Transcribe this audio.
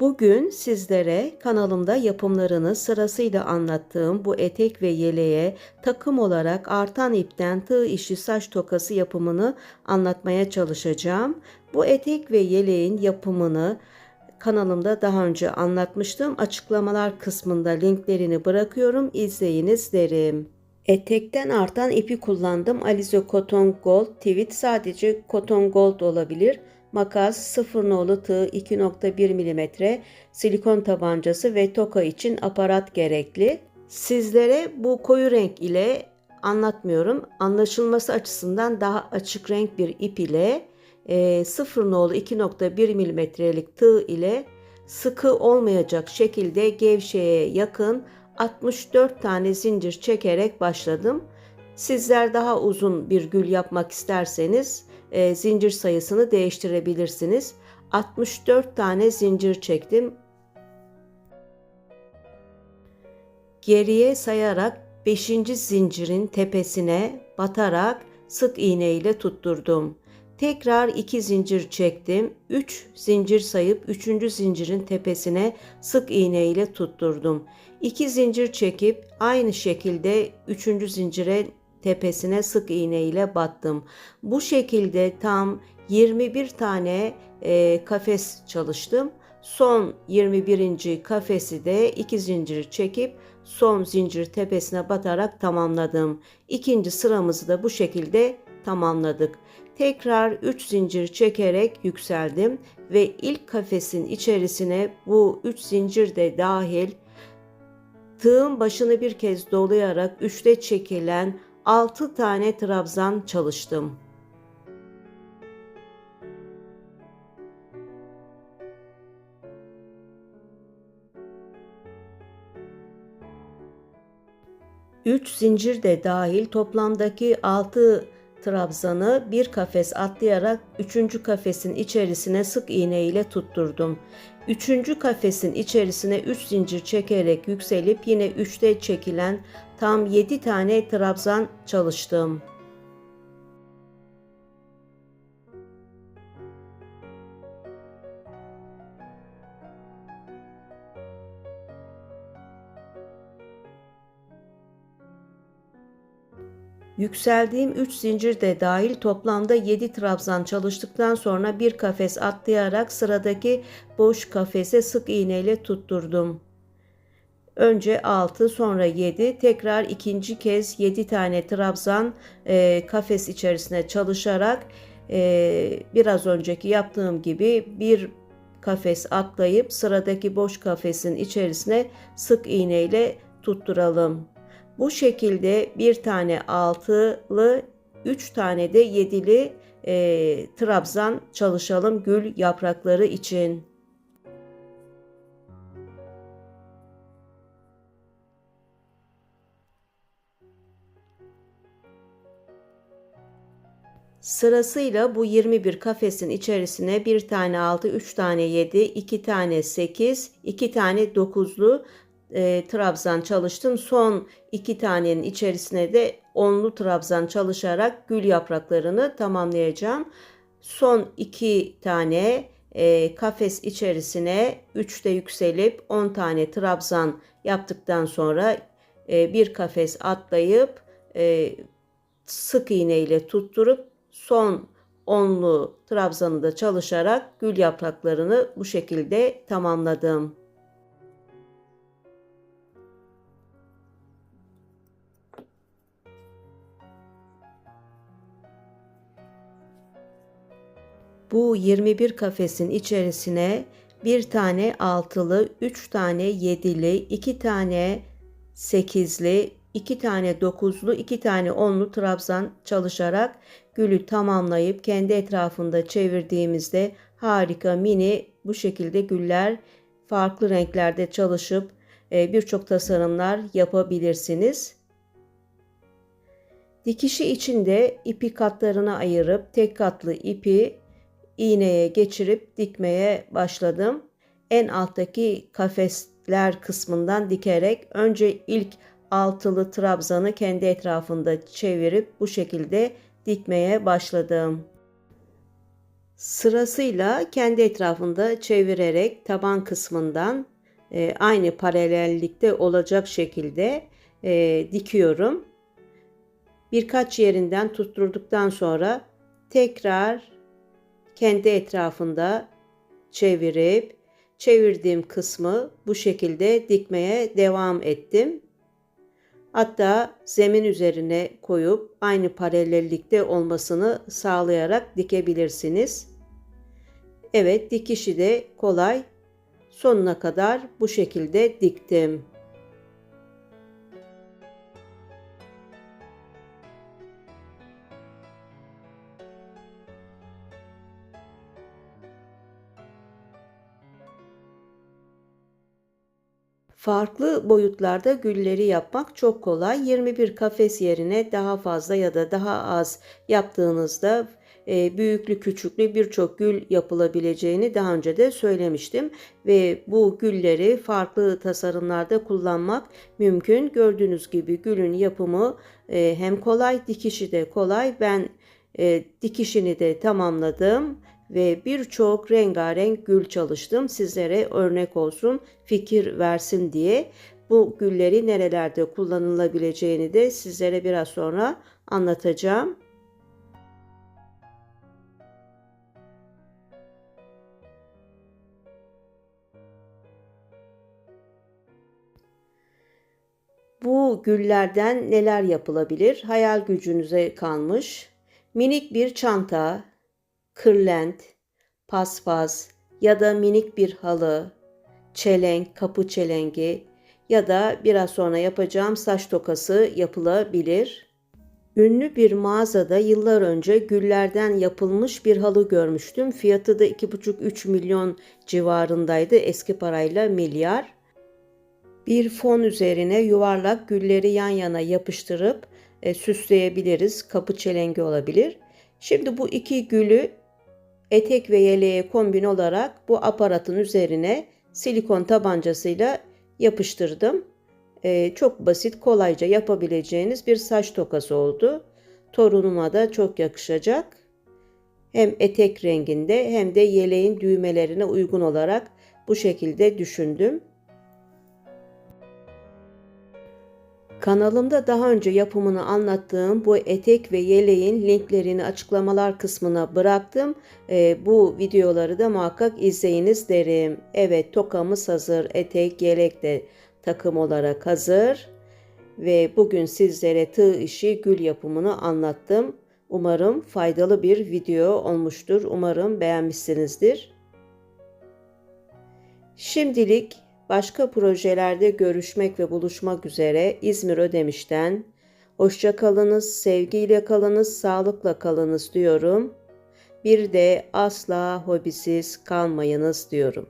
Bugün sizlere kanalımda yapımlarını sırasıyla anlattığım bu etek ve yeleğe takım olarak artan ipten tığ işi saç tokası yapımını anlatmaya çalışacağım. Bu etek ve yeleğin yapımını kanalımda daha önce anlatmıştım. Açıklamalar kısmında linklerini bırakıyorum. İzleyiniz derim. Etekten artan ipi kullandım. Alize Cotton Gold Tweed sadece Cotton Gold olabilir makas, 0 nolu tığ 2.1 mm, silikon tabancası ve toka için aparat gerekli. Sizlere bu koyu renk ile anlatmıyorum. Anlaşılması açısından daha açık renk bir ip ile e, 0 nolu 2.1 mm'lik tığ ile sıkı olmayacak şekilde gevşeye yakın 64 tane zincir çekerek başladım. Sizler daha uzun bir gül yapmak isterseniz e, zincir sayısını değiştirebilirsiniz. 64 tane zincir çektim. Geriye sayarak 5. zincirin tepesine batarak sık iğne ile tutturdum. Tekrar 2 zincir çektim. 3 zincir sayıp 3. zincirin tepesine sık iğne ile tutturdum. 2 zincir çekip aynı şekilde 3. zincire tepesine sık iğne ile battım. Bu şekilde tam 21 tane e, kafes çalıştım. Son 21. kafesi de 2 zincir çekip son zincir tepesine batarak tamamladım. İkinci sıramızı da bu şekilde tamamladık. Tekrar 3 zincir çekerek yükseldim ve ilk kafesin içerisine bu 3 zincir de dahil tığın başını bir kez dolayarak üçte çekilen 6 tane trabzan çalıştım. Üç zincir de dahil toplamdaki 6 trabzanı bir kafes atlayarak üçüncü kafesin içerisine sık iğne ile tutturdum. Üçüncü kafesin içerisine 3 zincir çekerek yükselip yine 3'te çekilen tam 7 tane trabzan çalıştım. Yükseldiğim 3 zincir de dahil toplamda 7 trabzan çalıştıktan sonra bir kafes atlayarak sıradaki boş kafese sık iğne ile tutturdum. Önce 6 sonra 7 tekrar ikinci kez 7 tane trabzan e, kafes içerisine çalışarak e, biraz önceki yaptığım gibi bir kafes atlayıp sıradaki boş kafesin içerisine sık iğne ile tutturalım. Bu şekilde bir tane altılı, üç tane de yedili e, trabzan çalışalım gül yaprakları için. Sırasıyla bu 21 kafesin içerisine bir tane 6, 3 tane 7, 2 tane 8, 2 tane 9'lu e, trabzan çalıştım. Son iki tanenin içerisine de onlu trabzan çalışarak gül yapraklarını tamamlayacağım. Son iki tane e, kafes içerisine 3'te yükselip 10 tane trabzan yaptıktan sonra e, bir kafes atlayıp e, sık iğne ile tutturup son onlu trabzanı da çalışarak gül yapraklarını bu şekilde tamamladım. Bu 21 kafesin içerisine bir tane altılı, üç tane yedili, iki tane sekizli, iki tane dokuzlu, iki tane onlu trabzan çalışarak gülü tamamlayıp kendi etrafında çevirdiğimizde harika mini bu şekilde güller farklı renklerde çalışıp e, birçok tasarımlar yapabilirsiniz. Dikişi içinde ipi katlarına ayırıp tek katlı ipi iğneye geçirip dikmeye başladım. En alttaki kafesler kısmından dikerek önce ilk altılı trabzanı kendi etrafında çevirip bu şekilde dikmeye başladım. Sırasıyla kendi etrafında çevirerek taban kısmından e, aynı paralellikte olacak şekilde e, dikiyorum. Birkaç yerinden tutturduktan sonra tekrar kendi etrafında çevirip çevirdiğim kısmı bu şekilde dikmeye devam ettim. Hatta zemin üzerine koyup aynı paralellikte olmasını sağlayarak dikebilirsiniz. Evet dikişi de kolay. Sonuna kadar bu şekilde diktim. Farklı boyutlarda gülleri yapmak çok kolay. 21 kafes yerine daha fazla ya da daha az yaptığınızda e, büyüklü küçüklü birçok gül yapılabileceğini daha önce de söylemiştim. Ve bu gülleri farklı tasarımlarda kullanmak mümkün. Gördüğünüz gibi gülün yapımı e, hem kolay dikişi de kolay. Ben e, dikişini de tamamladım ve birçok rengarenk gül çalıştım. Sizlere örnek olsun, fikir versin diye. Bu gülleri nerelerde kullanılabileceğini de sizlere biraz sonra anlatacağım. Bu güllerden neler yapılabilir? Hayal gücünüze kalmış. Minik bir çanta, kırlent, paspas ya da minik bir halı, çelenk, kapı çelengi ya da biraz sonra yapacağım saç tokası yapılabilir. Ünlü bir mağazada yıllar önce güllerden yapılmış bir halı görmüştüm. Fiyatı da 2,5-3 milyon civarındaydı. Eski parayla milyar. Bir fon üzerine yuvarlak gülleri yan yana yapıştırıp e, süsleyebiliriz. Kapı çelengi olabilir. Şimdi bu iki gülü etek ve yeleğe kombin olarak bu aparatın üzerine silikon tabancasıyla yapıştırdım. Ee, çok basit, kolayca yapabileceğiniz bir saç tokası oldu. Torunuma da çok yakışacak. Hem etek renginde hem de yeleğin düğmelerine uygun olarak bu şekilde düşündüm. Kanalımda daha önce yapımını anlattığım bu etek ve yeleğin linklerini açıklamalar kısmına bıraktım. E, bu videoları da muhakkak izleyiniz derim. Evet tokamız hazır. Etek, yelek de takım olarak hazır. Ve bugün sizlere tığ işi gül yapımını anlattım. Umarım faydalı bir video olmuştur. Umarım beğenmişsinizdir. Şimdilik Başka projelerde görüşmek ve buluşmak üzere İzmir Ödemiş'ten hoşça kalınız, sevgiyle kalınız, sağlıkla kalınız diyorum. Bir de asla hobisiz kalmayınız diyorum.